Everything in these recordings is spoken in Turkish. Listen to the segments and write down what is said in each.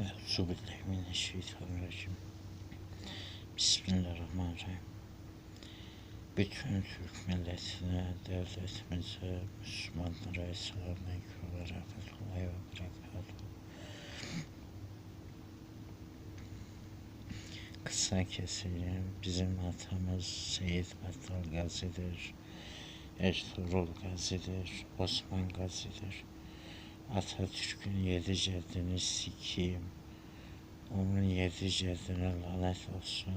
Euzubillahimineşşeytanirracim. Bismillahirrahmanirrahim. Bütün Türk milletine, devletimize, Müslümanlara Esselamu ve Rahmetullahi ve Berekatuhu. Kısa keseyim. Bizim atamız Seyit Battal Gazi'dir. Ertuğrul Gazi'dir. Osman Gazi'dir. Atatürk'ün yedi ceddini sikeyim. Onun yedi ceddine lanet olsun.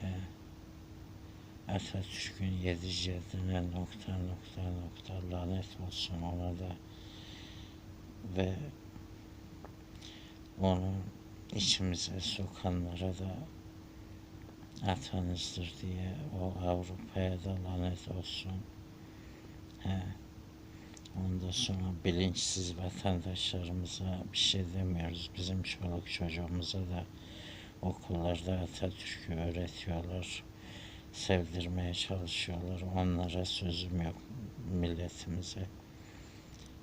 He. Atatürk'ün yedi ceddine nokta nokta nokta lanet olsun ona da. Ve onu içimize sokanlara da atanızdır diye o Avrupa'ya da lanet olsun. He. Ondan sonra bilinçsiz vatandaşlarımıza bir şey demiyoruz. Bizim çoluk çocuğumuza da okullarda Atatürk'ü öğretiyorlar. Sevdirmeye çalışıyorlar. Onlara sözüm yok milletimize.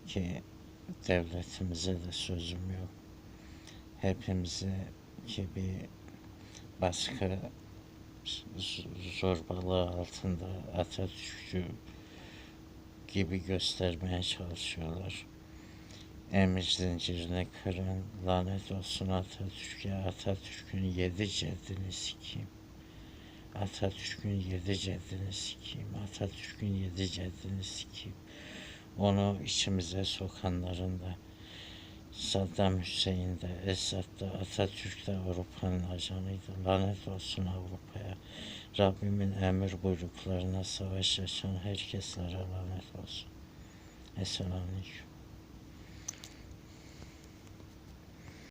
Ki devletimize de sözüm yok. Hepimizi ki bir baskı zorbalığı altında Atatürk'ü gibi göstermeye çalışıyorlar. Emir zincirini kırın, lanet olsun Atatürk'e, Atatürk'ün yedi ceddini sikeyim. Atatürk'ün yedi ceddini sikeyim, Atatürk'ün yedi ceddini sikeyim. Onu içimize sokanların da Saddam Hüseyin de, Esad da, Atatürk de Avrupa'nın ajanıydı. Lanet olsun Avrupa'ya. Rabbimin emir buyruklarına savaş açan herkeslere lanet olsun. Esselamu Aleyküm.